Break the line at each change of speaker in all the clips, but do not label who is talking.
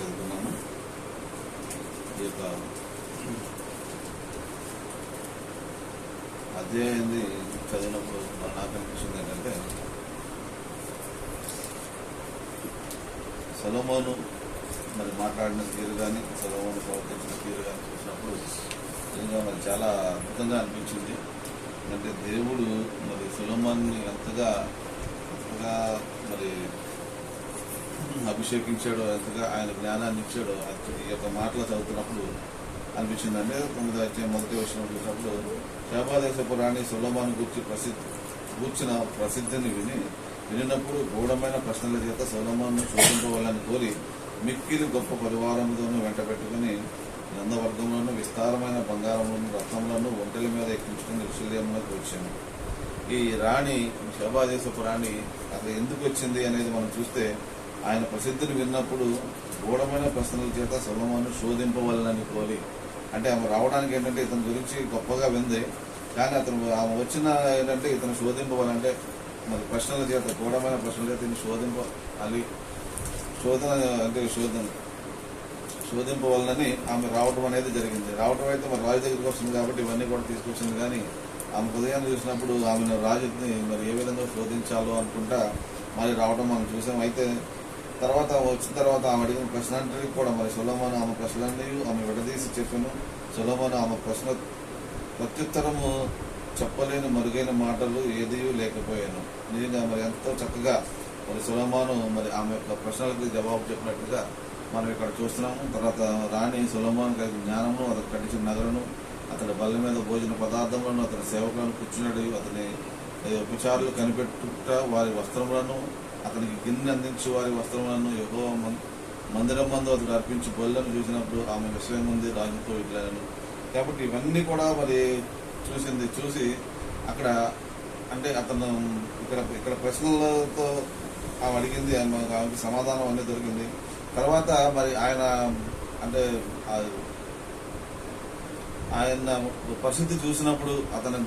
చదువుకున్నాము ఈ యొక్క అధ్యాయాన్ని చదివినప్పుడు నాకు అనిపించింది ఏంటంటే సొలమోను మరి మాట్లాడిన తీరు కానీ సొలమోను ప్రవర్తించిన తీరు కానీ చూసినప్పుడు నిజంగా మరి చాలా అద్భుతంగా అనిపించింది అంటే దేవుడు మరి సులమాన్ని ఎంతగా ఎంతగా మరి అభిషేకించాడో అంతగా ఆయన జ్ఞానాన్ని ఇచ్చాడో ఈ యొక్క మాటలు చదువుతున్నప్పుడు అనిపించిందంటే తొమ్మిది అధ్యాయం మొదటి వచ్చిన చూసినప్పుడు శాపాదేశ పురాణి సులభాన్ని గుర్చి ప్రసిద్ధి కూర్చిన ప్రసిద్ధిని విని వినినప్పుడు గూఢమైన ప్రశ్నల చేత సులభాన్ని చూపించవాలని కోరి మిక్కిలు గొప్ప పరివారంతోనూ పెట్టుకుని నందవర్గంలోనూ విస్తారమైన బంగారంలోను రత్నంలోనూ ఒంటెల మీద ఎక్కించుకుని ఋషుల్యంలోకి వచ్చింది ఈ రాణి శోభాదేశపు రాణి అసలు ఎందుకు వచ్చింది అనేది మనం చూస్తే ఆయన ప్రసిద్ధిని విన్నప్పుడు గూఢమైన ప్రశ్నల చేత సులభమును శోధింపవలనని కోరి అంటే ఆమె రావడానికి ఏంటంటే ఇతని గురించి గొప్పగా వింది కానీ అతను ఆమె వచ్చిన ఏంటంటే ఇతను శోధింపవాలంటే మరి ప్రశ్నల చేత గూఢమైన ప్రశ్నల చేత శోధింప శోధింపాలి శోధన అంటే శోధన శోధింపవాలని ఆమె రావటం అనేది జరిగింది రావటం అయితే మరి రాజు దగ్గరికి వస్తుంది కాబట్టి ఇవన్నీ కూడా తీసుకొచ్చింది కానీ ఆమె హృదయాన్ని చూసినప్పుడు ఆమెను రాజుని మరి ఏ విధంగా శోధించాలో అనుకుంటా మరి రావడం మనం చూసాం అయితే తర్వాత వచ్చిన తర్వాత ఆమె అడిగిన ప్రశ్న అంటే కూడా మరి సులభాను ఆమె ప్రశ్నలన్నీ ఆమె విడదీసి చెప్పాను సులభాను ఆమె ప్రశ్న ప్రత్యుత్తరము చెప్పలేని మరుగైన మాటలు ఏదీ లేకపోయాను నిజంగా మరి ఎంతో చక్కగా మరి సులభమాను మరి ఆమె యొక్క ప్రశ్నలకు జవాబు చెప్పినట్టుగా మనం ఇక్కడ చూస్తున్నాము తర్వాత రాణి సులభమాను కలిగి జ్ఞానము అతను కట్టించిన నగరను అతని బల్ల మీద భోజన పదార్థములను అతని సేవకులను కూర్చున్నట్టు అతని ఉపచారులు కనిపెట్టుట వారి వస్త్రములను అతనికి గిన్నె అందించు వారి వస్త్రములను యహో మందిరం మందు అతడు అర్పించి బొల్లను చూసినప్పుడు ఆమె విషయం ఉంది రాజుతో వెళ్ళాను కాబట్టి ఇవన్నీ కూడా మరి చూసింది చూసి అక్కడ అంటే అతను ఇక్కడ ఇక్కడ ప్రశ్నలతో ఆమె అడిగింది ఆమెకి సమాధానం అనేది దొరికింది తర్వాత మరి ఆయన అంటే ఆయన పరిస్థితి చూసినప్పుడు అతని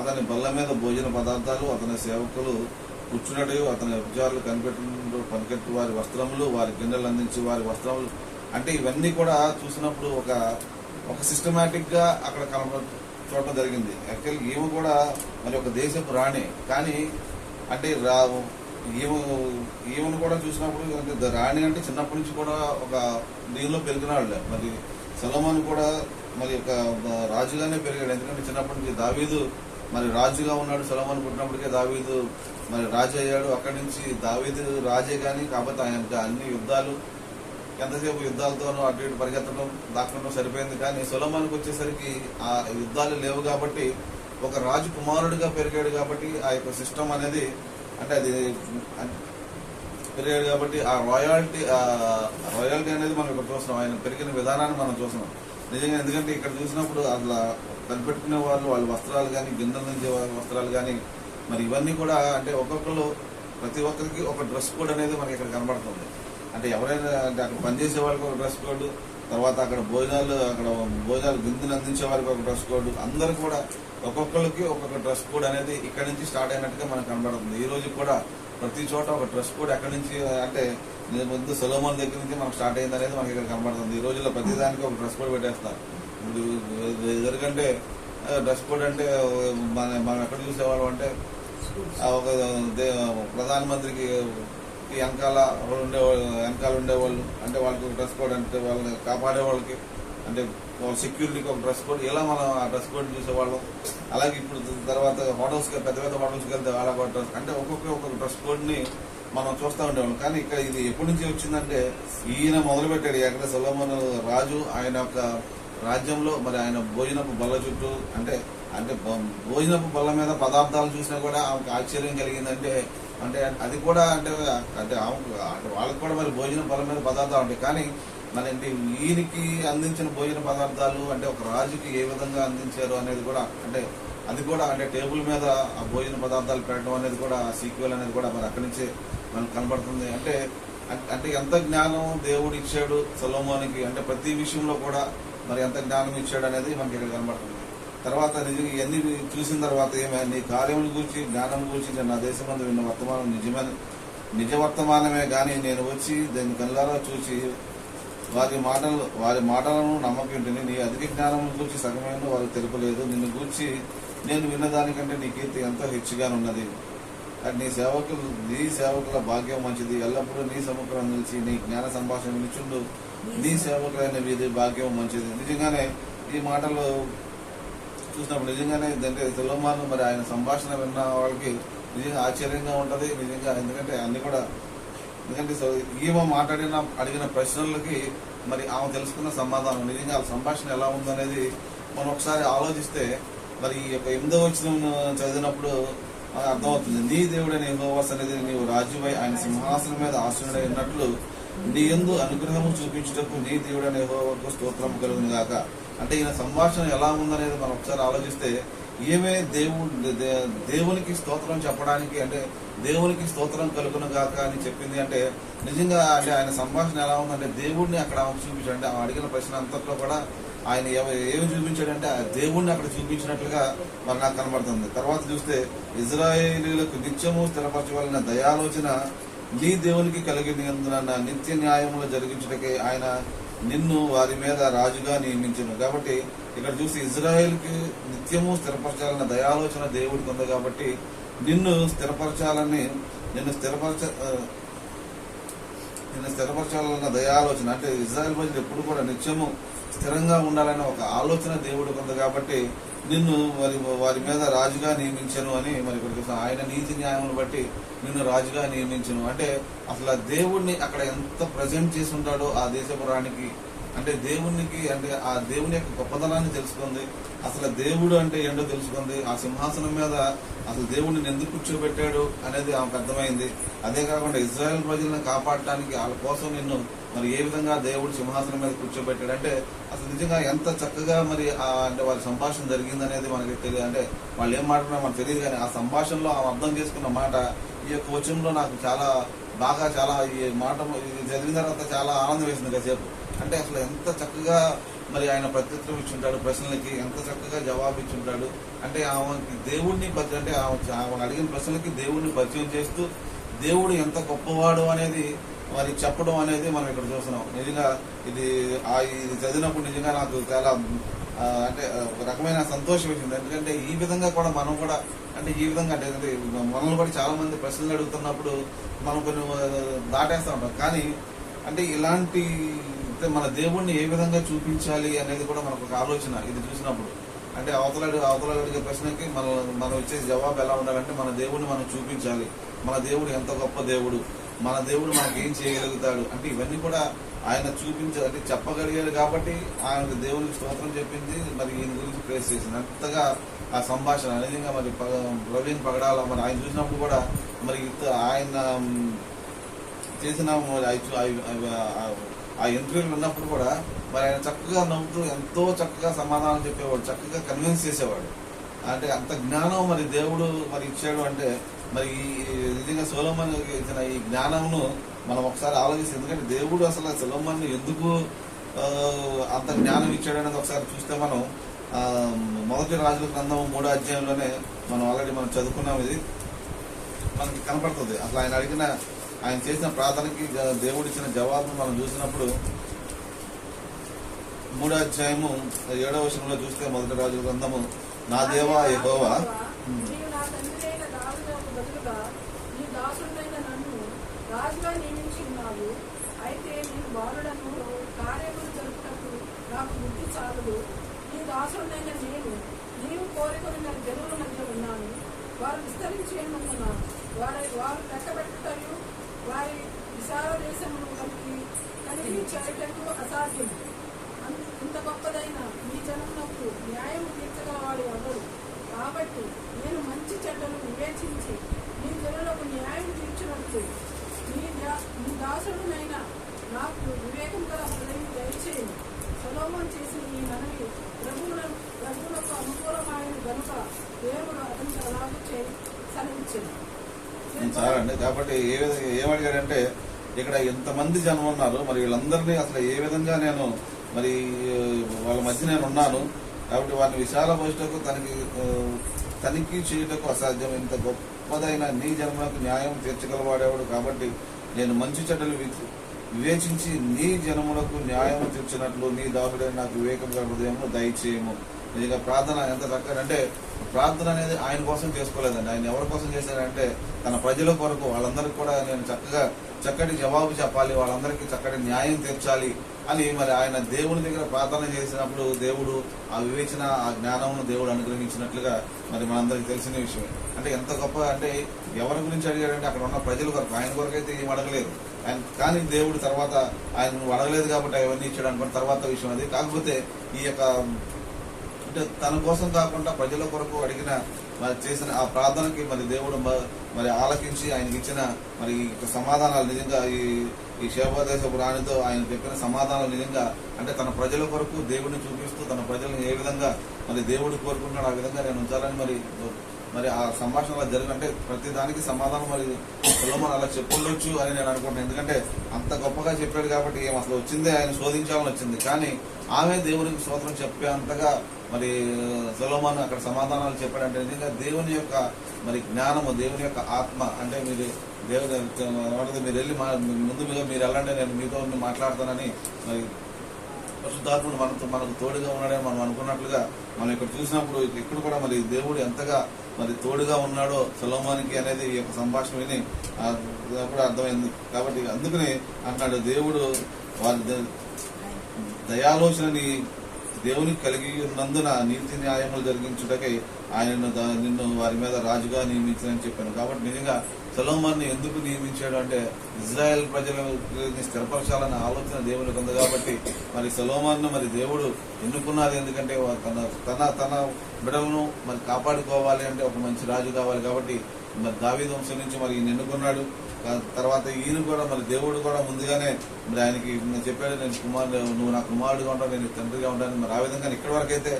అతని బల్ల మీద భోజన పదార్థాలు అతని సేవకులు కూర్చున్నట్టు అతని విజయాలు కనిపెట్టు పనికెట్టు వారి వస్త్రములు వారి గిన్నెలు అందించి వారి వస్త్రములు అంటే ఇవన్నీ కూడా చూసినప్పుడు ఒక ఒక సిస్టమేటిక్గా అక్కడ కనప చూడటం జరిగింది యాక్చువల్ ఈమె కూడా మరి ఒక దేశపు రాణి కానీ అంటే రా ఈమె ఈమెను కూడా చూసినప్పుడు అంటే రాణి అంటే చిన్నప్పటి నుంచి కూడా ఒక దీనిలో పెరిగిన వాళ్ళే మరి సలమాన్ కూడా మరి ఒక రాజుగానే పెరిగాడు ఎందుకంటే చిన్నప్పటి నుంచి దావీదు మరి రాజుగా ఉన్నాడు సొలమన్ పుట్టినప్పటికే దావీదు మరి రాజు అయ్యాడు అక్కడి నుంచి దావీదు రాజే కానీ కాకపోతే ఆయన అన్ని యుద్ధాలు ఎంతసేపు యుద్ధాలతోనూ అటు ఇటు పరిగెత్తడం దాక్కడం సరిపోయింది కానీ సొలమానికి వచ్చేసరికి ఆ యుద్ధాలు లేవు కాబట్టి ఒక రాజు కుమారుడిగా పెరిగాడు కాబట్టి ఆ యొక్క సిస్టమ్ అనేది అంటే అది పెరిగాడు కాబట్టి ఆ ఆ రాయల్టీ అనేది మనం ఇక్కడ చూస్తున్నాం ఆయన పెరిగిన విధానాన్ని మనం చూస్తున్నాం నిజంగా ఎందుకంటే ఇక్కడ చూసినప్పుడు అట్లా కనిపెట్టుకునే వాళ్ళు వాళ్ళ వస్త్రాలు కానీ గిన్నెల నుంచి వస్త్రాలు కానీ మరి ఇవన్నీ కూడా అంటే ఒక్కొక్కరు ప్రతి ఒక్కరికి ఒక డ్రెస్ కోడ్ అనేది మనకి ఇక్కడ కనబడుతుంది అంటే ఎవరైనా అంటే అక్కడ పనిచేసే వాళ్ళకి ఒక డ్రెస్ కోడ్ తర్వాత అక్కడ భోజనాలు అక్కడ భోజనాలు విందులు అందించే వాళ్ళకి ఒక డ్రెస్ కోడ్ అందరు కూడా ఒక్కొక్కరికి ఒక్కొక్క డ్రెస్ కోడ్ అనేది ఇక్కడ నుంచి స్టార్ట్ అయినట్టుగా మనకు కనబడుతుంది ఈ రోజు కూడా ప్రతి చోట ఒక డ్రెస్ కోడ్ ఎక్కడి నుంచి అంటే నేను ముందు సొలోమోన్ దగ్గర నుంచి మనకు స్టార్ట్ అయింది అనేది మనకి ఇక్కడ కనబడుతుంది ఈ రోజుల్లో ప్రతిదానికి ఒక డ్రెస్ కోడ్ పెట్టేస్తారు ఇప్పుడు ఎదురుకంటే డ్రెస్ కోడ్ అంటే మన మనం ఎక్కడ చూసేవాళ్ళం అంటే ఒక ప్రధానమంత్రికి వెనకాల ఉండే వెనకాల ఉండేవాళ్ళు అంటే వాళ్ళకి డ్రెస్ కోడ్ అంటే వాళ్ళని కాపాడే వాళ్ళకి అంటే వాళ్ళ సెక్యూరిటీకి ఒక డ్రెస్ కోడ్ ఇలా మనం ఆ డ్రెస్ కోడ్ చూసేవాళ్ళం అలాగే ఇప్పుడు తర్వాత హోటల్స్కి పెద్ద పెద్ద హోటల్స్కి వెళ్తే వాళ్ళ డ్రెస్ అంటే ఒక్కొక్క ఒక్కొక్క డ్రెస్ కోడ్ని మనం చూస్తూ ఉండేవాళ్ళం కానీ ఇక్కడ ఇది ఎప్పటి నుంచి వచ్చిందంటే ఈయన మొదలుపెట్టాడు ఎక్కడ సులభమన రాజు ఆయన యొక్క రాజ్యంలో మరి ఆయన భోజనపు బల్ల చుట్టూ అంటే అంటే భోజనపు బల్ల మీద పదార్థాలు చూసినా కూడా ఆమెకు ఆశ్చర్యం కలిగిందంటే అంటే అది కూడా అంటే అంటే అంటే వాళ్ళకి కూడా మరి భోజన బలం మీద పదార్థాలు ఉంటాయి కానీ మన ఈయనకి అందించిన భోజన పదార్థాలు అంటే ఒక రాజుకి ఏ విధంగా అందించారు అనేది కూడా అంటే అది కూడా అంటే టేబుల్ మీద ఆ భోజన పదార్థాలు పెట్టడం అనేది కూడా సీక్వెల్ అనేది కూడా మరి అక్కడి నుంచే మనకు కనబడుతుంది అంటే అంటే ఎంత జ్ఞానం దేవుడు ఇచ్చాడు సలోమానికి అంటే ప్రతి విషయంలో కూడా మరి ఎంత జ్ఞానం ఇచ్చాడు అనేది మనకి ఇక్కడ కనబడుతుంది తర్వాత నిజంగా ఇవన్నీ చూసిన తర్వాత ఏమైనా నీ కార్యముల గురించి జ్ఞానం గురించి నా దేశం మందు విన్న వర్తమానం నిజమే నిజ వర్తమానమే కానీ నేను వచ్చి దాన్ని కళ్ళారా చూసి వారి మాటలు వారి మాటలను నమ్మకంటిని నీ అధిక జ్ఞానం గురించి సగమైన వారు తెలుపలేదు నిన్ను గురించి నేను విన్నదానికంటే నీ కీర్తి ఎంతో హెచ్చుగానున్నది నీ సేవకులు నీ సేవకుల భాగ్యం మంచిది ఎల్లప్పుడూ నీ సముఖం నిలిచి నీ జ్ఞాన సంభాషణ నిలుచుండు నీ సేవకులైన వీధి భాగ్యం మంచిది నిజంగానే ఈ మాటలు చూసినప్పుడు నిజంగానే అంటే సులభమాను మరి ఆయన సంభాషణ విన్న వాళ్ళకి నిజంగా ఆశ్చర్యంగా ఉంటుంది నిజంగా ఎందుకంటే అన్ని కూడా ఎందుకంటే ఈమ మాట్లాడిన అడిగిన ప్రశ్నలకి మరి ఆమె తెలుసుకున్న సమాధానం నిజంగా ఆ సంభాషణ ఎలా ఉందనేది మనం ఒకసారి ఆలోచిస్తే మరి ఈ యొక్క ఎనిమిదో వచ్చిన చదివినప్పుడు అది అర్థమవుతుంది నీ దేవుడైన యహోవా సన్నిధిని నీవు రాజువై ఆయన సింహాసనం మీద ఆశ్రయుడై ఉన్నట్లు నీ ఎందు అనుగ్రహము చూపించుటకు నీ దేవుడైన యహోవాకు స్తోత్రం కలుగును గాక అంటే ఈయన సంభాషణ ఎలా ఉందనేది మనం ఒకసారి ఆలోచిస్తే ఏమే దేవుడు దేవునికి స్తోత్రం చెప్పడానికి అంటే దేవునికి స్తోత్రం కలుగును గాక అని చెప్పింది అంటే నిజంగా అంటే ఆయన సంభాషణ ఎలా ఉందంటే దేవుడిని అక్కడ ఆమె చూపించాడు అంటే ఆమె అడిగిన ప్రశ్న అంతట్లో కూడా ఆయన ఏమి చూపించాడంటే ఆ దేవుడిని అక్కడ చూపించినట్లుగా మరి నాకు కనబడుతుంది తర్వాత చూస్తే ఇజ్రాయేలీలకు నిత్యము స్థిరపరచవలసిన దయాలోచన నీ దేవునికి కలిగినందున నిత్య న్యాయములు జరిగించడానికి ఆయన నిన్ను వారి మీద రాజుగా నియమించను కాబట్టి ఇక్కడ చూసి కి నిత్యము స్థిరపరచాలన్న దయాలోచన దేవుడికి ఉంది కాబట్టి నిన్ను స్థిరపరచాలని నిన్ను స్థిరపరచ నిన్ను స్థిరపరచాలన్న దయాలోచన అంటే ఇజ్రాయెల్ ప్రజలు ఎప్పుడు కూడా నిత్యము స్థిరంగా ఉండాలనే ఒక ఆలోచన దేవుడికి ఉంది కాబట్టి నిన్ను వారి వారి మీద రాజుగా నియమించను అని మరి ఇక్కడ ఆయన నీతి న్యాయమును బట్టి నిన్ను రాజుగా నియమించను అంటే అసలు దేవుణ్ణి అక్కడ ఎంత ప్రజెంట్ చేసి ఉంటాడో ఆ దేశపు రాణికి అంటే దేవునికి అంటే ఆ దేవుని యొక్క గొప్పతనాన్ని తెలుసుకుంది అసలు దేవుడు అంటే ఏంటో తెలుసుకుంది ఆ సింహాసనం మీద అసలు దేవుడిని ఎందుకు కూర్చోబెట్టాడు అనేది ఆమెకు అర్థమైంది అదే కాకుండా ఇజ్రాయెల్ ప్రజలను కాపాడటానికి వాళ్ళ కోసం నిన్ను మరి ఏ విధంగా దేవుడు సింహాసనం మీద అంటే అసలు నిజంగా ఎంత చక్కగా మరి అంటే వాళ్ళ సంభాషణ జరిగింది అనేది మనకి తెలియదు అంటే వాళ్ళు ఏం మాట్లాడినా మనకు తెలియదు కానీ ఆ సంభాషణలో ఆమె అర్థం చేసుకున్న మాట ఈ కోచంలో నాకు చాలా బాగా చాలా ఈ మాట జరిగిన తర్వాత చాలా ఆనందం వేసింది కాసేపు అంటే అసలు ఎంత చక్కగా మరి ఆయన ప్రత్యుత్తరం ఇచ్చుంటాడు ప్రశ్నలకి ఎంత చక్కగా జవాబు ఇచ్చుంటాడు అంటే ఆమెకి దేవుడిని అంటే ఆమె అడిగిన ప్రశ్నలకి దేవుడిని పరిచయం చేస్తూ దేవుడు ఎంత గొప్పవాడు అనేది మరి చెప్పడం అనేది మనం ఇక్కడ చూస్తున్నాం నిజంగా ఇది ఇది చదివినప్పుడు నిజంగా నాకు చాలా అంటే ఒక రకమైన సంతోషం వేసింది ఎందుకంటే ఈ విధంగా కూడా మనం కూడా అంటే ఈ విధంగా అంటే మనల్ని కూడా చాలా మంది ప్రశ్నలు అడుగుతున్నప్పుడు మనం కొన్ని దాటేస్తూ ఉంటాం కానీ అంటే ఇలాంటి మన దేవుణ్ణి ఏ విధంగా చూపించాలి అనేది కూడా మనకు ఒక ఆలోచన ఇది చూసినప్పుడు అంటే అవతల అవతల అడిగే ప్రశ్నకి మనం మనం ఇచ్చే జవాబు ఎలా ఉండాలంటే మన దేవుణ్ణి మనం చూపించాలి మన దేవుడు ఎంత గొప్ప దేవుడు మన దేవుడు ఏం చేయగలుగుతాడు అంటే ఇవన్నీ కూడా ఆయన చూపించ అంటే చెప్పగలిగాడు కాబట్టి ఆయన దేవుడికి స్తోత్రం చెప్పింది మరి ఈయన గురించి ప్రేస్ చేసింది అంతగా ఆ సంభాషణ అనేది మరి ప్రవీణ్ పగడాల మరి ఆయన చూసినప్పుడు కూడా మరి ఆయన చేసిన ఆ ఇంటర్వ్యూలు విన్నప్పుడు కూడా మరి ఆయన చక్కగా నవ్వుతూ ఎంతో చక్కగా సమాధానం చెప్పేవాడు చక్కగా కన్విన్స్ చేసేవాడు అంటే అంత జ్ఞానం మరి దేవుడు మరి ఇచ్చాడు అంటే మరి ఈ విధంగా ఇచ్చిన ఈ జ్ఞానమును మనం ఒకసారి ఆలోచిస్తే ఎందుకంటే దేవుడు అసలు సొలోమన్ ఎందుకు అంత జ్ఞానం ఇచ్చాడు అనేది ఒకసారి చూస్తే మనం మొదటి రాజుల గ్రంథం మూడో అధ్యాయంలోనే మనం ఆల్రెడీ మనం చదువుకున్నాం ఇది మనకి కనపడుతుంది అసలు ఆయన అడిగిన ఆయన చేసిన ప్రార్థనకి దేవుడు ఇచ్చిన జవాబును మనం చూసినప్పుడు మూడో అధ్యాయము ఏడవ విషయంలో చూస్తే మొదటి రాజుల గ్రంథము నా దేవా ఏ బదులుగా నీ దాసుడైన నన్ను రాజుగా నియమించి ఉన్నావు అయితే నేను బాలుడను కార్యములు జరుపుటకు నాకు బుద్ధి చాలదు నీ దాసుడైన నేను నీవు కోరికొని నాకు జనుల మధ్య ఉన్నాను వారు విస్తరించేందున వారి వారు లెక్కబెట్టుటయు వారి విశాల దేశము కలిపి కలిగి చేయటకు అసాధ్యం ఇంత గొప్పదైన జనం నాకు న్యాయం వాడు ఎవరు కాబట్టి నేను మంచి చెడ్డను వివేచించి నీ జనులకు న్యాయం తీర్చినట్టు నీ నీ దాసుడునైన నాకు వివేకం గల హృదయం దయచేయండి సొలోమన్ చేసిన ఈ మనవి ప్రభువులను ప్రభువులకు అనుకూలమైన గనుక దేవుడు అతని అలాగే చేయి సెలవిచ్చింది చాలండి కాబట్టి ఏ విధంగా ఏమడిగారంటే ఇక్కడ ఎంతమంది జనం ఉన్నారు మరి వీళ్ళందరినీ అసలు ఏ విధంగా నేను మరి వాళ్ళ మధ్య నేను ఉన్నాను కాబట్టి వారిని విశాలపరచుటకు తనకి తనిఖీ చేయుటకు అసాధ్యం ఇంత గొప్పదైన నీ జన్మలకు న్యాయం తీర్చగలవాడేవాడు కాబట్టి నేను మంచి చెడ్డలు వివేచించి నీ జన్మలకు న్యాయం తీర్చినట్లు నీ దాసుడైన నాకు వివేకం హృదయము దయచేయము నిజంగా ప్రార్థన ఎంత అంటే ప్రార్థన అనేది ఆయన కోసం చేసుకోలేదండి ఆయన ఎవరి కోసం చేశారంటే తన ప్రజల కొరకు వాళ్ళందరికీ కూడా నేను చక్కగా చక్కటి జవాబు చెప్పాలి వాళ్ళందరికీ చక్కటి న్యాయం తీర్చాలి అని మరి ఆయన దేవుని దగ్గర ప్రార్థన చేసినప్పుడు దేవుడు ఆ వివేచన ఆ జ్ఞానమును దేవుడు అనుగ్రహించినట్లుగా మరి మనందరికి తెలిసిన విషయం అంటే ఎంత గొప్ప అంటే ఎవరి గురించి అడిగాడంటే అక్కడ ఉన్న ప్రజల కొరకు ఆయన కొరకు అయితే ఏం అడగలేదు ఆయన కానీ దేవుడు తర్వాత ఆయన అడగలేదు కాబట్టి అవన్నీ ఇచ్చాడు అనుకున్న తర్వాత విషయం అది కాకపోతే ఈ యొక్క అంటే తన కోసం కాకుండా ప్రజల కొరకు అడిగిన మరి చేసిన ఆ ప్రార్థనకి మరి దేవుడు మరి ఆలకించి ఆయనకి ఇచ్చిన మరి సమాధానాలు నిజంగా ఈ ఈ శోభోదశ పురాణితో ఆయన చెప్పిన సమాధానం నిజంగా అంటే తన ప్రజల కొరకు దేవుడిని చూపిస్తూ తన ప్రజలను ఏ విధంగా మరి దేవుడు కోరుకుంటున్నాడు ఆ విధంగా నేను ఉంచాలని మరి మరి ఆ సంభాషణ అలా జరిగినంటే ప్రతి దానికి సమాధానం మరి సులభం అలా చెప్పుకోవచ్చు అని నేను అనుకుంటున్నాను ఎందుకంటే అంత గొప్పగా చెప్పాడు కాబట్టి ఏం అసలు వచ్చిందే ఆయన శోధించామని వచ్చింది కానీ ఆమె దేవునికి స్తోత్రం చెప్పేంతగా మరి సులభం అక్కడ సమాధానాలు చెప్పాడంటే నిజంగా దేవుని యొక్క మరి జ్ఞానము దేవుని యొక్క ఆత్మ అంటే మీరు దేవుడు మీరు వెళ్ళి మా మీద మీరు వెళ్ళండి నేను మీతో మాట్లాడతానని మరి పరిశుద్ధాత్ముడు మనతో మనకు తోడుగా ఉన్నాడని మనం అనుకున్నట్లుగా మనం ఇక్కడ చూసినప్పుడు ఇక్కడ కూడా మరి దేవుడు ఎంతగా మరి తోడుగా ఉన్నాడో సులోమానికి అనేది ఈ యొక్క సంభాషణ విని కూడా అర్థమైంది కాబట్టి అందుకనే అన్నాడు దేవుడు వారి దయాలోచనని దేవునికి కలిగి ఉన్నందున నీతి న్యాయములు జరిగించుటకై ఆయన నిన్ను వారి మీద రాజుగా నియమించని చెప్పాను కాబట్టి నిజంగా సొలోమన్ని ఎందుకు నియమించాడు అంటే ఇజ్రాయెల్ ప్రజలని స్థిరపరచాలన్న ఆలోచన దేవుడికి ఉంది కాబట్టి మరి సొలోమాన్ను మరి దేవుడు ఎన్నుకున్నారు ఎందుకంటే తన తన తన బిడలను మరి కాపాడుకోవాలి అంటే ఒక మంచి రాజు కావాలి కాబట్టి మరి దావీ వంశం నుంచి మరి ఈయన ఎన్నుకున్నాడు తర్వాత ఈయన కూడా మరి దేవుడు కూడా ముందుగానే మరి ఆయనకి చెప్పాడు నేను కుమారుడు నువ్వు నా కుమారుడుగా ఉంటావు నేను తండ్రిగా ఉంటాను మరి ఆ విధంగా ఇక్కడి వరకు అయితే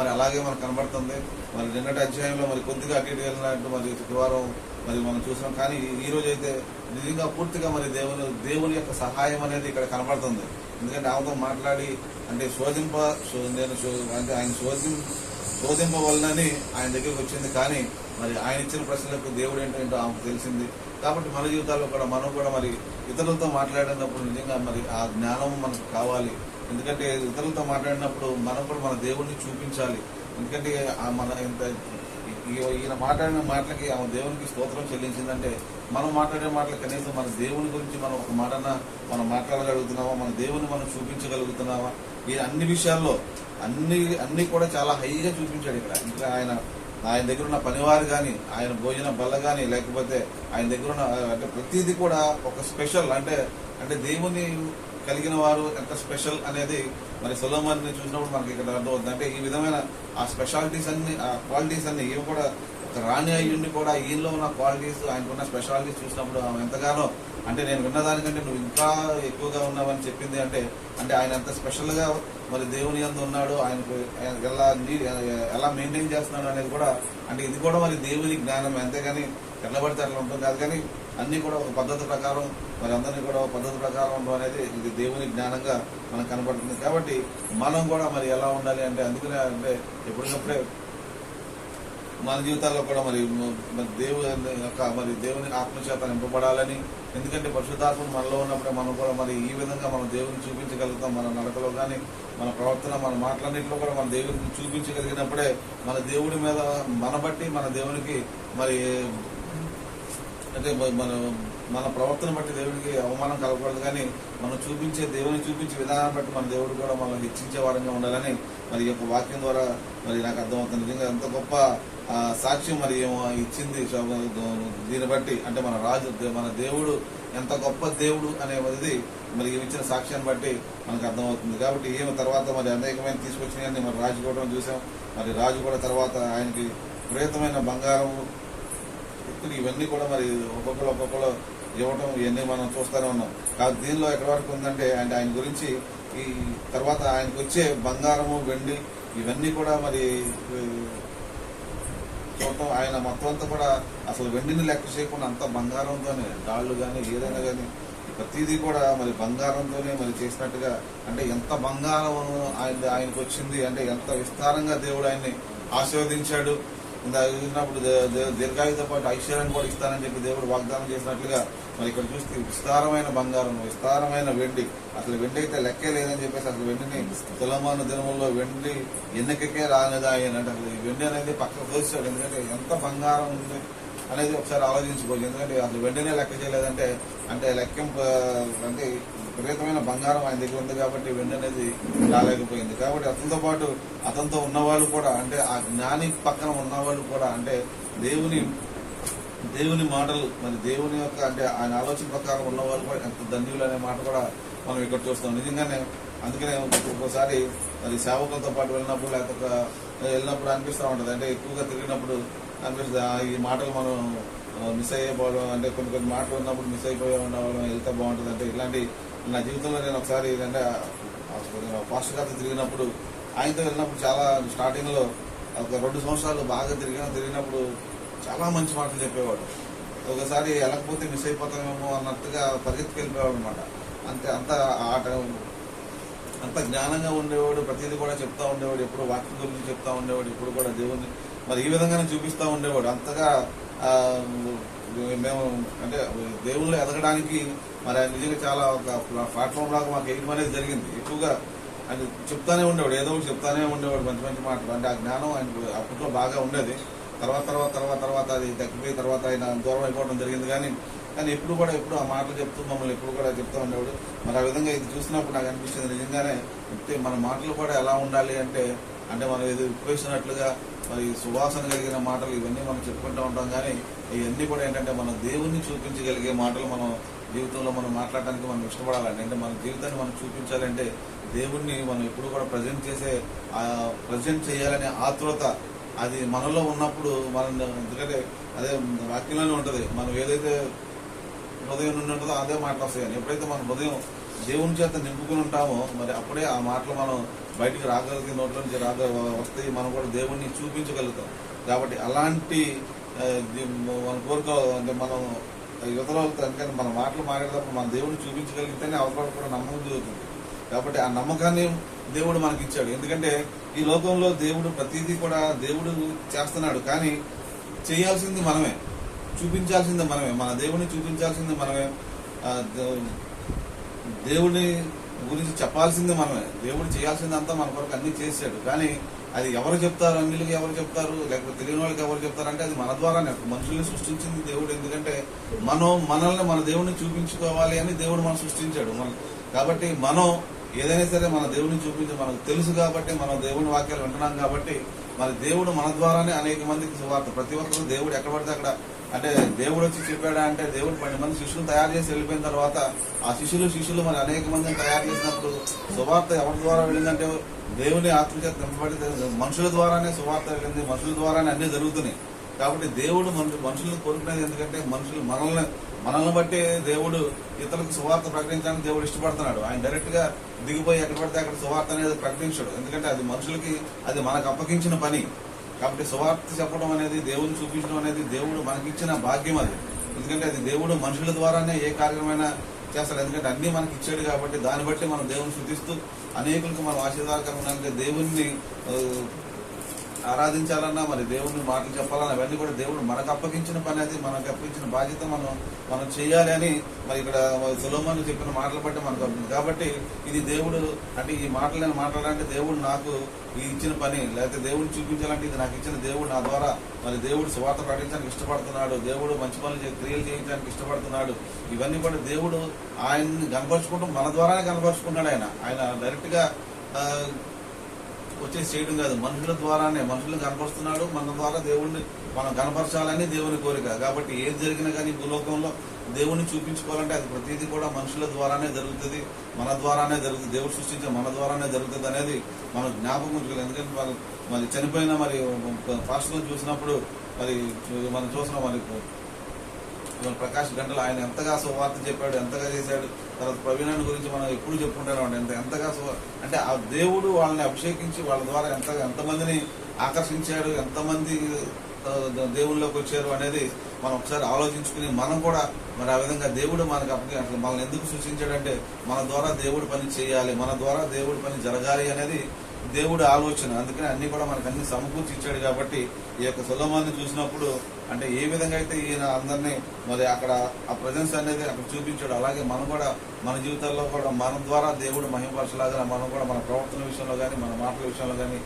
మరి అలాగే మనకు కనబడుతుంది మరి నిన్నటి అధ్యాయంలో మరి కొద్దిగా అటు ఇటు వెళ్ళినట్టు మరి శుక్రవారం మరి మనం చూసాం కానీ ఈరోజు అయితే నిజంగా పూర్తిగా మరి దేవుని దేవుని యొక్క సహాయం అనేది ఇక్కడ కనబడుతుంది ఎందుకంటే ఆమెతో మాట్లాడి అంటే శోధింప నేను అంటే ఆయన శోధిం శోధింప వలనని ఆయన దగ్గరికి వచ్చింది కానీ మరి ఆయన ఇచ్చిన ప్రశ్నలకు దేవుడు ఏంటంటే ఆమెకు తెలిసింది కాబట్టి మన జీవితాల్లో కూడా మనం కూడా మరి ఇతరులతో మాట్లాడినప్పుడు నిజంగా మరి ఆ జ్ఞానం మనకు కావాలి ఎందుకంటే ఇతరులతో మాట్లాడినప్పుడు మనం కూడా మన దేవుడిని చూపించాలి ఎందుకంటే మన ఇంత ఈయన మాట్లాడిన మాటలకి ఆమె దేవునికి స్తోత్రం చెల్లించిందంటే మనం మాట్లాడే మాటలు కనీసం మన దేవుని గురించి మనం ఒక మాటన మనం మాట్లాడగలుగుతున్నావా మన దేవుని మనం చూపించగలుగుతున్నావా ఈ అన్ని విషయాల్లో అన్ని అన్ని కూడా చాలా హైగా చూపించాడు ఇక్కడ ఇంకా ఆయన ఆయన దగ్గర ఉన్న పనివారు కానీ ఆయన భోజన బల్ల కానీ లేకపోతే ఆయన దగ్గర ఉన్న అంటే ప్రతిదీ కూడా ఒక స్పెషల్ అంటే అంటే దేవుని కలిగిన వారు ఎంత స్పెషల్ అనేది మరి సొలోమన్ని చూసినప్పుడు మనకి ఇక్కడ అర్థమవుతుంది అంటే ఈ విధమైన ఆ స్పెషాలిటీస్ అన్ని ఆ క్వాలిటీస్ అన్ని ఏమి కూడా ఒక రాణి అయ్యుండి కూడా ఈయనలో ఉన్న క్వాలిటీస్ ఆయనకున్న స్పెషాలిటీస్ చూసినప్పుడు ఆమె ఎంతగానో అంటే నేను విన్నదానికంటే నువ్వు ఇంకా ఎక్కువగా ఉన్నావని చెప్పింది అంటే అంటే ఆయన ఎంత స్పెషల్గా మరి దేవుని అందు ఉన్నాడు ఆయనకు ఎలా ఎలా మెయింటైన్ చేస్తున్నాడు అనేది కూడా అంటే ఇది కూడా మరి దేవుని జ్ఞానం అంతేగాని ఎట్లా పడితే అట్లా ఉంటుంది కాదు కానీ అన్నీ కూడా ఒక పద్ధతి ప్రకారం మరి అందరినీ కూడా ఒక పద్ధతి ప్రకారం అనేది ఇది దేవుని జ్ఞానంగా మనకు కనపడుతుంది కాబట్టి మనం కూడా మరి ఎలా ఉండాలి అంటే అందుకనే అంటే ఎప్పటికప్పుడే మన జీవితాల్లో కూడా మరి మరి దేవుని యొక్క మరి దేవుని ఆత్మచేత నింపబడాలని ఎందుకంటే పరిశుద్ధాత్మను మనలో ఉన్నప్పుడే మనం కూడా మరి ఈ విధంగా మనం దేవుని చూపించగలుగుతాం మన నడకలో కానీ మన ప్రవర్తన మన మాటలన్నింటిలో కూడా మన దేవుని చూపించగలిగినప్పుడే మన దేవుడి మీద మన బట్టి మన దేవునికి మరి అంటే మన మన ప్రవర్తన బట్టి దేవుడికి అవమానం కలగకూడదు కానీ మనం చూపించే దేవుని చూపించే విధానం బట్టి మన దేవుడు కూడా మనం హెచ్చించే వారంగా ఉండాలని మరి ఈ యొక్క వాక్యం ద్వారా మరి నాకు అర్థమవుతుంది నిజంగా ఎంత గొప్ప సాక్ష్యం మరి ఇచ్చింది దీన్ని బట్టి అంటే మన రాజు మన దేవుడు ఎంత గొప్ప దేవుడు అనేది మరి ఇచ్చిన సాక్ష్యాన్ని బట్టి మనకు అర్థమవుతుంది కాబట్టి ఏమి తర్వాత మరి అనేకమైన తీసుకొచ్చినాయని మరి రాజు కూడా చూసాం మరి రాజు కూడా తర్వాత ఆయనకి విపరీతమైన బంగారం శక్తులు ఇవన్నీ కూడా మరి ఒక్కొక్కరు ఒక్కొక్కరు ఇవ్వటం ఇవన్నీ మనం చూస్తూనే ఉన్నాం కాదు దీనిలో ఎక్కడ వరకు ఉందంటే అంటే ఆయన గురించి ఈ తర్వాత ఆయనకు వచ్చే బంగారము వెండి ఇవన్నీ కూడా మరి చూడటం ఆయన మొత్తం అంతా కూడా అసలు వెండిని లెక్క చేయకుండా అంత బంగారంతోనే డాళ్ళు కానీ ఏదైనా కానీ ప్రతిదీ కూడా మరి బంగారంతోనే మరి చేసినట్టుగా అంటే ఎంత బంగారం ఆయన ఆయనకు వచ్చింది అంటే ఎంత విస్తారంగా దేవుడు ఆయన్ని ఆశీర్వదించాడు చూసినప్పుడు దీర్ఘాయుతో పాటు ఐశ్వర్యాన్ని కూడా ఇస్తానని చెప్పి దేవుడు వాగ్దానం చేసినట్లుగా మరి ఇక్కడ చూస్తే విస్తారమైన బంగారం విస్తారమైన వెండి అసలు వెండి అయితే లెక్కే లేదని చెప్పేసి అసలు వెండిని తులమాన దినముల్లో వెండి ఎన్నికకే రానిదా అంటే అసలు వెండి అనేది పక్కకు తోసాడు ఎందుకంటే ఎంత బంగారం ఉంది అనేది ఒకసారి ఆలోచించుకోవచ్చు ఎందుకంటే అసలు వెండినే లెక్క చేయలేదంటే అంటే లెక్కింపు అంటే విపరీతమైన బంగారం ఆయన దగ్గర ఉంది కాబట్టి వెండి అనేది రాలేకపోయింది కాబట్టి అతనితో పాటు అతనితో ఉన్నవాళ్ళు కూడా అంటే ఆ జ్ఞాని పక్కన ఉన్నవాళ్ళు కూడా అంటే దేవుని దేవుని మాటలు మరి దేవుని యొక్క అంటే ఆయన ఆలోచన ప్రకారం ఉన్నవాళ్ళు కూడా ఎంత ధన్యులు అనే మాట కూడా మనం ఇక్కడ చూస్తాం నిజంగానే అందుకనే ఒక్కోసారి మరి సేవకులతో పాటు వెళ్ళినప్పుడు లేకపోతే వెళ్ళినప్పుడు అనిపిస్తూ ఉంటుంది అంటే ఎక్కువగా తిరిగినప్పుడు అనిపిస్తుంది ఈ మాటలు మనం మిస్ అయిపోవడం అంటే కొన్ని కొన్ని మాటలు ఉన్నప్పుడు మిస్ అయిపోయే ఉండవడం వెళ్తే బాగుంటుంది అంటే ఇలాంటి నా జీవితంలో నేను ఒకసారి ఏంటంటే పాస్ట్ గారితో తిరిగినప్పుడు ఆయనతో వెళ్ళినప్పుడు చాలా స్టార్టింగ్లో ఒక రెండు సంవత్సరాలు బాగా తిరిగిన తిరిగినప్పుడు చాలా మంచి మాటలు చెప్పేవాడు ఒకసారి వెళ్ళకపోతే మిస్ అయిపోతామేమో అన్నట్టుగా పరిగెత్తుకు వెళ్ళిపోయాడు అనమాట అంతే అంత ఆట అంత జ్ఞానంగా ఉండేవాడు ప్రతిదీ కూడా చెప్తా ఉండేవాడు ఎప్పుడు వాక్యం గురించి చెప్తా ఉండేవాడు ఇప్పుడు కూడా దేవుని మరి ఈ విధంగానే చూపిస్తూ ఉండేవాడు అంతగా మేము అంటే దేవుళ్ళు ఎదగడానికి మరి ఆయన నిజంగా చాలా ఒక ప్లాట్ఫామ్ లాగా మాకు ఎయిట్ అనేది జరిగింది ఎక్కువగా ఆయన చెప్తానే ఉండేవాడు ఏదో ఒకటి చెప్తానే ఉండేవాడు మంచి మంచి మాటలు అంటే ఆ జ్ఞానం ఆయన అప్పట్లో బాగా ఉండేది తర్వాత తర్వాత తర్వాత తర్వాత అది తగ్గిపోయి తర్వాత ఆయన దూరం అయిపోవడం జరిగింది కానీ కానీ ఎప్పుడు కూడా ఎప్పుడు ఆ మాటలు చెప్తూ మమ్మల్ని ఎప్పుడు కూడా చెప్తూ ఉండేవాడు మరి ఆ విధంగా ఇది చూసినప్పుడు నాకు అనిపించింది నిజంగానే చెప్తే మన మాటలు కూడా ఎలా ఉండాలి అంటే అంటే మనం ఏదో ఉప్పేసినట్లుగా మరి సువాసన కలిగిన మాటలు ఇవన్నీ మనం చెప్పుకుంటూ ఉంటాం కానీ ఇవన్నీ కూడా ఏంటంటే మనం దేవుణ్ణి చూపించగలిగే మాటలు మనం జీవితంలో మనం మాట్లాడడానికి మనం ఇష్టపడాలండి అంటే మన జీవితాన్ని మనం చూపించాలంటే దేవుణ్ణి మనం ఎప్పుడు కూడా ప్రజెంట్ చేసే ప్రజెంట్ చేయాలనే ఆతృత అది మనలో ఉన్నప్పుడు మనం ఎందుకంటే అదే వాక్యంలోనే ఉంటుంది మనం ఏదైతే హృదయం నుండి ఉంటుందో అదే మాటలు వస్తాయని ఎప్పుడైతే మన హృదయం దేవుని చేత నింపుకుని ఉంటామో మరి అప్పుడే ఆ మాటలు మనం బయటికి రాగలిగే నోట్ల నుంచి రాగ వస్తాయి మనం కూడా దేవుణ్ణి చూపించగలుగుతాం కాబట్టి అలాంటి మన కోరిక అంటే మనం యువతలో అందుకని మన మాటలు మాట్లాడేటప్పుడు మన దేవుడిని చూపించగలిగితేనే అవసరాలు కూడా నమ్మకం జరుగుతుంది కాబట్టి ఆ నమ్మకాన్ని దేవుడు మనకి ఇచ్చాడు ఎందుకంటే ఈ లోకంలో దేవుడు ప్రతిదీ కూడా దేవుడు చేస్తున్నాడు కానీ చేయాల్సింది మనమే చూపించాల్సింది మనమే మన దేవుడిని చూపించాల్సింది మనమే దేవుడిని గురించి చెప్పాల్సింది మనమే దేవుడు చేయాల్సిందంతా మన కొరకు అన్ని చేశాడు కానీ అది ఎవరు చెప్తారు అన్నిలకి ఎవరు చెప్తారు లేకపోతే తెలియని వాళ్ళకి ఎవరు చెప్తారు అంటే అది మన ద్వారానే మనుషుల్ని సృష్టించింది దేవుడు ఎందుకంటే మనం మనల్ని మన దేవుడిని చూపించుకోవాలి అని దేవుడు మనం సృష్టించాడు మనం కాబట్టి మనం ఏదైనా సరే మన దేవుడిని చూపించి మనకు తెలుసు కాబట్టి మనం దేవుని వాక్యాలు వింటున్నాం కాబట్టి మరి దేవుడు మన ద్వారానే అనేక మందికి సువార్త ప్రతి ఒక్కరు దేవుడు ఎక్కడ పడితే అక్కడ అంటే దేవుడు వచ్చి చెప్పాడా అంటే దేవుడు పది మంది శిష్యులు తయారు చేసి వెళ్ళిపోయిన తర్వాత ఆ శిష్యులు శిష్యులు మరి అనేక మందిని తయారు చేసినప్పుడు సువార్త ఎవరి ద్వారా వెళ్ళిందంటే దేవుని ఆత్మచేత నింపబడి మనుషుల ద్వారానే సువార్త వెళ్ళింది మనుషుల ద్వారానే అన్ని జరుగుతున్నాయి కాబట్టి దేవుడు మన మనుషులను కోరుకునేది ఎందుకంటే మనుషులు మనల్ని మనల్ని బట్టి దేవుడు ఇతరులకు సువార్త ప్రకటించడానికి దేవుడు ఇష్టపడుతున్నాడు ఆయన డైరెక్ట్ గా దిగిపోయి ఎక్కడ పడితే అక్కడ సువార్త అనేది ప్రకటించడు ఎందుకంటే అది మనుషులకి అది మనకు అప్పగించిన పని కాబట్టి సువార్త చెప్పడం అనేది దేవుడిని చూపించడం అనేది దేవుడు మనకిచ్చిన భాగ్యం అది ఎందుకంటే అది దేవుడు మనుషుల ద్వారానే ఏ కార్యమైనా చేస్తాడు ఎందుకంటే అన్ని మనకి ఇచ్చాడు కాబట్టి దాన్ని బట్టి మనం దేవుని శుద్ధిస్తూ అనేకులకు మనం ఆశీర్వాదకరంగా దేవుణ్ణి ఆరాధించాలన్నా మరి దేవుడిని మాటలు చెప్పాలన్నా అవన్నీ కూడా దేవుడు మనకు అప్పగించిన పని అది మనకు అప్పగించిన బాధ్యత మనం మనం చేయాలి అని మరి ఇక్కడ సులోమని చెప్పిన మాటలు బట్టి మనకు అవుతుంది కాబట్టి ఇది దేవుడు అంటే ఈ మాటలు నేను మాట్లాడాలంటే దేవుడు నాకు ఇచ్చిన పని లేకపోతే దేవుడిని చూపించాలంటే ఇది నాకు ఇచ్చిన దేవుడు నా ద్వారా మరి దేవుడు స్వార్థ ప్రకటించడానికి ఇష్టపడుతున్నాడు దేవుడు మంచి పనులు క్రియలు చేయించడానికి ఇష్టపడుతున్నాడు ఇవన్నీ కూడా దేవుడు ఆయన్ని కనపరుచుకుంటూ మన ద్వారానే కనపరుచుకున్నాడు ఆయన ఆయన డైరెక్ట్గా వచ్చేసి చేయడం కాదు మనుషుల ద్వారానే మనుషులను కనపరుస్తున్నాడు మన ద్వారా దేవుణ్ణి మనం కనపరచాలని దేవుని కోరిక కాబట్టి ఏం జరిగినా కానీ భూలోకంలో దేవుణ్ణి చూపించుకోవాలంటే అది ప్రతిదీ కూడా మనుషుల ద్వారానే జరుగుతుంది మన ద్వారానే జరుగుతుంది దేవుడు సృష్టించే మన ద్వారానే జరుగుతుంది అనేది మనం జ్ఞాపకం ఉంచుకోవాలి ఎందుకంటే మనం మరి చనిపోయిన మరి పాస్టర్ చూసినప్పుడు మరి మనం చూసిన మరి ప్రకాష్ గంటలు ఆయన ఎంతగా సువార్త చెప్పాడు ఎంతగా చేశాడు తర్వాత ప్రవీణాన్ని గురించి మనం ఎప్పుడు చెప్పుకుంటానే ఉంటాం ఎంత ఎంతగా అంటే ఆ దేవుడు వాళ్ళని అభిషేకించి వాళ్ళ ద్వారా ఎంతగా ఎంతమందిని ఆకర్షించాడు ఎంతమంది దేవుళ్ళలోకి వచ్చారు అనేది మనం ఒకసారి ఆలోచించుకుని మనం కూడా మరి ఆ విధంగా దేవుడు మనకు అప్పటి అసలు మనల్ని ఎందుకు సూచించాడంటే మన ద్వారా దేవుడు పని చేయాలి మన ద్వారా దేవుడి పని జరగాలి అనేది దేవుడు ఆలోచన అందుకని అన్ని కూడా మనకు అన్ని సమకూర్చి ఇచ్చాడు కాబట్టి ఈ యొక్క సులభాన్ని చూసినప్పుడు అంటే ఏ విధంగా అయితే ఈయన అందరినీ మరి అక్కడ ఆ ప్రజెన్స్ అనేది అక్కడ చూపించాడు అలాగే మనం కూడా మన జీవితాల్లో కూడా మన ద్వారా దేవుడు మహిమపరచలాగా మనం కూడా మన ప్రవర్తన విషయంలో కానీ మన మాటల విషయంలో కానీ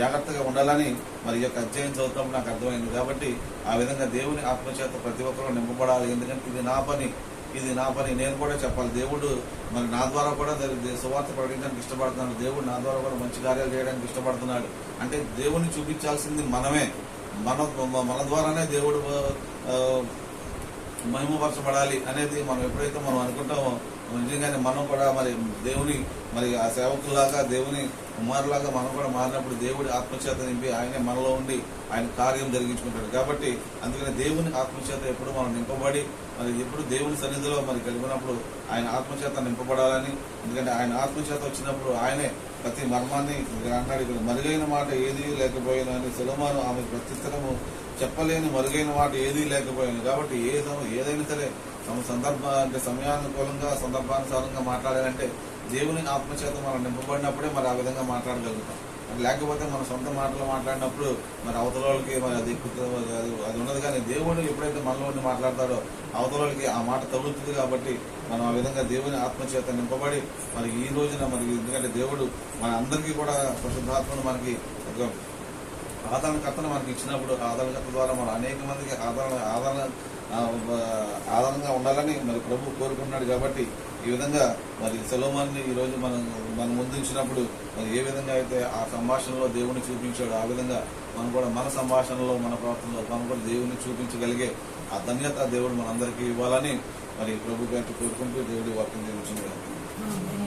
జాగ్రత్తగా ఉండాలని మరి యొక్క అధ్యయనం చదువుతాం నాకు అర్థమైంది కాబట్టి ఆ విధంగా దేవుని ఆత్మచేత ప్రతి ఒక్కరూ నింపబడాలి ఎందుకంటే ఇది నా పని ఇది నా పని నేను కూడా చెప్పాలి దేవుడు మరి నా ద్వారా కూడా సువార్త ప్రకటించడానికి ఇష్టపడుతున్నాడు దేవుడు నా ద్వారా కూడా మంచి కార్యాలు చేయడానికి ఇష్టపడుతున్నాడు అంటే దేవుని చూపించాల్సింది మనమే మన మన ద్వారానే దేవుడు మహిమపరచబడాలి అనేది మనం ఎప్పుడైతే మనం అనుకుంటామో నిజంగానే మనం కూడా మరి దేవుని మరి ఆ సేవకులాగా దేవుని కుమారులాగా మనం కూడా మారినప్పుడు దేవుడి ఆత్మచేత నింపి ఆయనే మనలో ఉండి ఆయన కార్యం జరిగించుకుంటాడు కాబట్టి అందుకని దేవుని ఆత్మచేత ఎప్పుడు మనం నింపబడి మరి ఎప్పుడు దేవుని సన్నిధిలో మరి కలిపినప్పుడు ఆయన ఆత్మచేత నింపబడాలని ఎందుకంటే ఆయన ఆత్మచేత వచ్చినప్పుడు ఆయనే ప్రతి మర్మాన్ని అన్నాడు మరుగైన మాట ఏది లేకపోయినా అని సులమాను ఆమె ప్రత్యుత్తరము చెప్పలేని మరుగైన వాటి ఏదీ లేకపోయింది కాబట్టి ఏ ఏదైనా సరే తమ సందర్భ అంటే సమయానుకూలంగా సందర్భానుసారంగా మాట్లాడాలంటే దేవుని ఆత్మచేత మనం నింపబడినప్పుడే మరి ఆ విధంగా మాట్లాడగలుగుతాం లేకపోతే మన సొంత మాటలు మాట్లాడినప్పుడు మరి అవతల వాళ్ళకి మరి అది అది అది ఉన్నది కానీ దేవుడు ఎప్పుడైతే మనలో ఉండి మాట్లాడతాడో అవతల వాళ్ళకి ఆ మాట తగులుతుంది కాబట్టి మనం ఆ విధంగా దేవుని ఆత్మచేత నింపబడి మరి ఈ రోజున మరి ఎందుకంటే దేవుడు మన అందరికీ కూడా పరిశుద్ధాత్మను మనకి ఆదరణకర్తను మనకి ఇచ్చినప్పుడు ఆదరణకర్త ద్వారా మనం అనేక మందికి ఆదరణ ఆదరణ ఆదరణగా ఉండాలని మరి ప్రభు కోరుకుంటున్నాడు కాబట్టి ఈ విధంగా మరి సెలోమాన్ని ఈరోజు మనం మనం ముందుంచినప్పుడు మరి ఏ విధంగా అయితే ఆ సంభాషణలో దేవుని చూపించాడు ఆ విధంగా మనం కూడా మన సంభాషణలో మన ప్రవర్తనలో మనం కూడా దేవుని చూపించగలిగే ఆ ధన్యత దేవుడు మనందరికీ ఇవ్వాలని మరి ప్రభు గారికి కోరుకుంటూ దేవుడి వాక్యం దేవుని